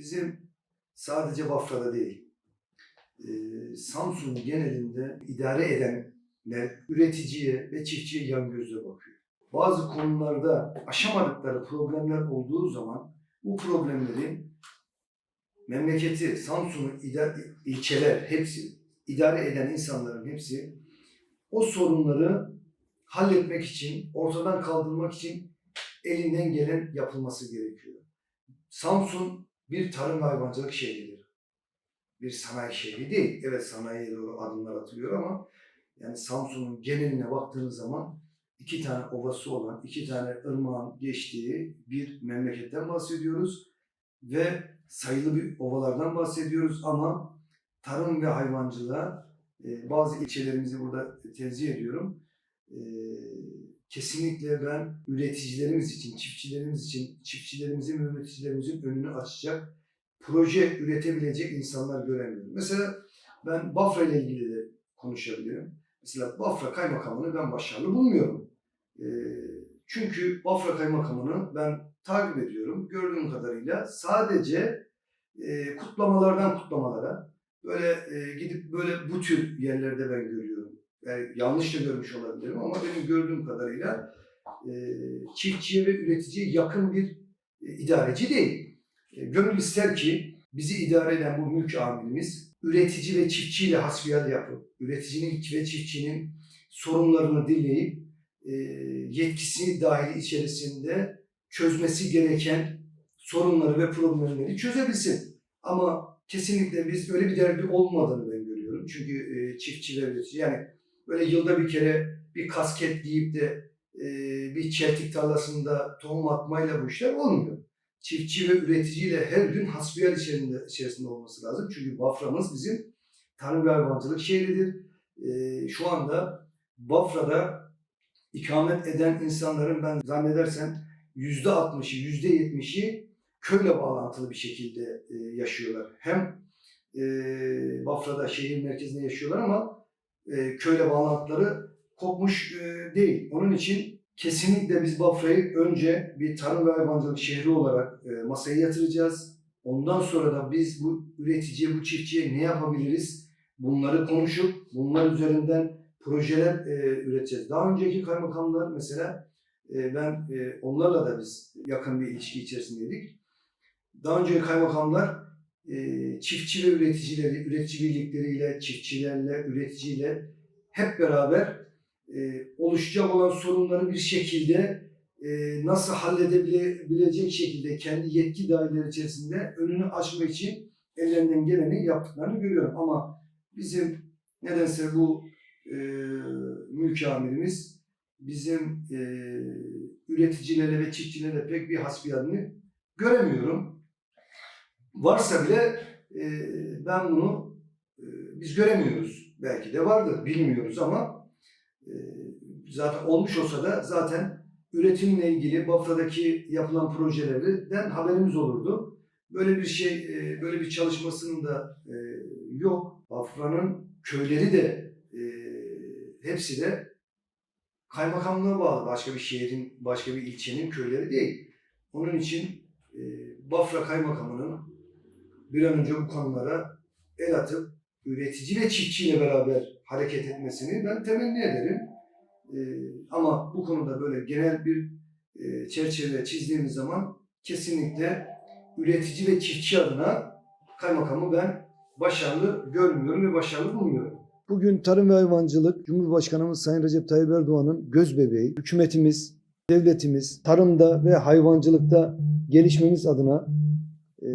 Bizim sadece Bafra'da değil, e, Samsun genelinde idare edenler üreticiye ve çiftçiye yan gözle bakıyor. Bazı konularda aşamadıkları problemler olduğu zaman bu problemleri memleketi, Samsun'u ilçeler hepsi, idare eden insanların hepsi o sorunları halletmek için, ortadan kaldırmak için elinden gelen yapılması gerekiyor. Samsun bir tarım ve hayvancılık şehridir. Bir sanayi şehri değil. Evet sanayiye doğru adımlar atılıyor ama yani Samsun'un geneline baktığınız zaman iki tane ovası olan, iki tane ırmağın geçtiği bir memleketten bahsediyoruz. Ve sayılı bir ovalardan bahsediyoruz ama tarım ve hayvancılığa e, bazı ilçelerimizi burada tenzih ediyorum. Kesinlikle ben üreticilerimiz için, çiftçilerimiz için, çiftçilerimizin ve üreticilerimizin önünü açacak, proje üretebilecek insanlar göremiyorum. Mesela ben Bafra ile ilgili de konuşabilirim. Mesela Bafra Kaymakamını ben başarılı bulmuyorum. E, çünkü Bafra Kaymakamını ben takip ediyorum. Gördüğüm kadarıyla sadece e, kutlamalardan kutlamalara böyle e, gidip böyle bu tür yerlerde ben görüyorum. Yani yanlış da görmüş olabilirim ama benim gördüğüm kadarıyla e, çiftçiye ve üreticiye yakın bir e, idareci değil. E, gönül ister ki bizi idare eden bu mülk amirimiz üretici ve çiftçiyle hasbihal yapıp, üreticinin ve çiftçinin sorunlarını dinleyip e, yetkisi dahili içerisinde çözmesi gereken sorunları ve problemleri çözebilsin. Ama kesinlikle biz öyle bir derdi olmadığını ben görüyorum. Çünkü e, çiftçi ve üretici yani böyle yılda bir kere bir kasket giyip de e, bir çeltik tarlasında tohum atmayla bu işler olmuyor. Çiftçi ve üreticiyle her gün hasbihal içerisinde, içerisinde olması lazım. Çünkü Bafra'mız bizim tarım ve hayvancılık şehridir. E, şu anda Bafra'da ikamet eden insanların ben zannedersem yüzde altmışı, yüzde yetmişi köyle bağlantılı bir şekilde e, yaşıyorlar. Hem Bafra'da şehir merkezinde yaşıyorlar ama e, köyle bağlantıları kopmuş e, değil. Onun için kesinlikle biz Bafra'yı önce bir tarım ve hayvancılık şehri olarak e, masaya yatıracağız. Ondan sonra da biz bu üreticiye, bu çiftçiye ne yapabiliriz? Bunları konuşup bunlar üzerinden projeler üreteceğiz. Daha önceki kaymakamlar mesela ben onlarla da biz yakın bir ilişki içerisindeydik. Daha önce kaymakamlar çiftçi ve üreticileri, üretici birlikleriyle, çiftçilerle, üreticiyle hep beraber e, oluşacak olan sorunları bir şekilde e, nasıl halledebilecek şekilde kendi yetki daireleri içerisinde önünü açmak için ellerinden geleni yaptıklarını görüyorum. Ama bizim nedense bu e, mülk amirimiz bizim e, üreticilerle ve çiftçilerle pek bir hasbihalini göremiyorum. Varsa bile e, ben bunu e, biz göremiyoruz. Belki de vardır, bilmiyoruz ama e, zaten olmuş olsa da zaten üretimle ilgili Bafra'daki yapılan projelerden haberimiz olurdu. Böyle bir şey, e, böyle bir çalışmasının da e, yok. Bafra'nın köyleri de e, hepsi de kaymakamlığa bağlı. Başka bir şehrin, başka bir ilçenin köyleri değil. Onun için e, Bafra Kaymakamı'nın bir an önce bu konulara el atıp üretici ve çiftçiyle beraber hareket etmesini ben temenni ederim. E, ama bu konuda böyle genel bir e, çerçeve çizdiğimiz zaman kesinlikle üretici ve çiftçi adına kaymakamı ben başarılı görmüyorum ve başarılı bulmuyorum. Bugün Tarım ve Hayvancılık Cumhurbaşkanımız Sayın Recep Tayyip Erdoğan'ın göz bebeği. Hükümetimiz, devletimiz tarımda ve hayvancılıkta gelişmemiz adına e,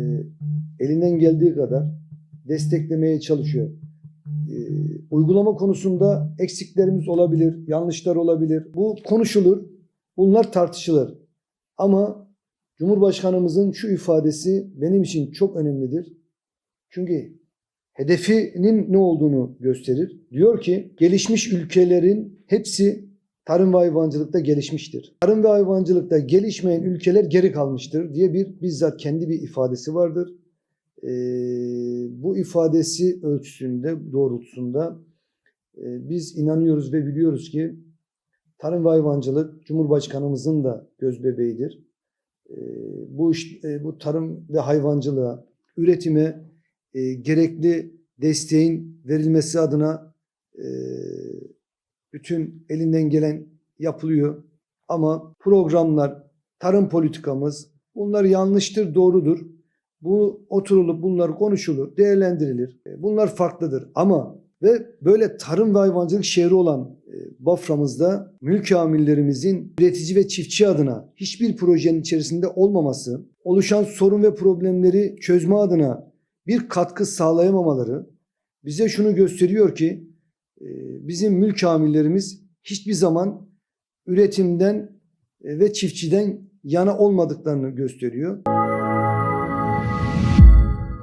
elinden geldiği kadar desteklemeye çalışıyor. E, uygulama konusunda eksiklerimiz olabilir, yanlışlar olabilir. Bu konuşulur, bunlar tartışılır. Ama Cumhurbaşkanımızın şu ifadesi benim için çok önemlidir. Çünkü hedefinin ne olduğunu gösterir. Diyor ki gelişmiş ülkelerin hepsi tarım ve hayvancılıkta gelişmiştir. Tarım ve hayvancılıkta gelişmeyen ülkeler geri kalmıştır diye bir bizzat kendi bir ifadesi vardır. Ee, bu ifadesi ölçüsünde, doğrultusunda e, biz inanıyoruz ve biliyoruz ki tarım ve hayvancılık Cumhurbaşkanımızın da göz bebeğidir. Ee, bu iş, e, bu tarım ve hayvancılığa üretime e, gerekli desteğin verilmesi adına e, bütün elinden gelen yapılıyor. Ama programlar, tarım politikamız bunlar yanlıştır, doğrudur. Bu oturulup bunlar konuşulur, değerlendirilir. E, Bunlar farklıdır ama ve böyle tarım ve hayvancılık şehri olan e, Bafra'mızda mülk amirlerimizin üretici ve çiftçi adına hiçbir projenin içerisinde olmaması, oluşan sorun ve problemleri çözme adına bir katkı sağlayamamaları bize şunu gösteriyor ki e, bizim mülk amirlerimiz hiçbir zaman üretimden ve çiftçiden yana olmadıklarını gösteriyor.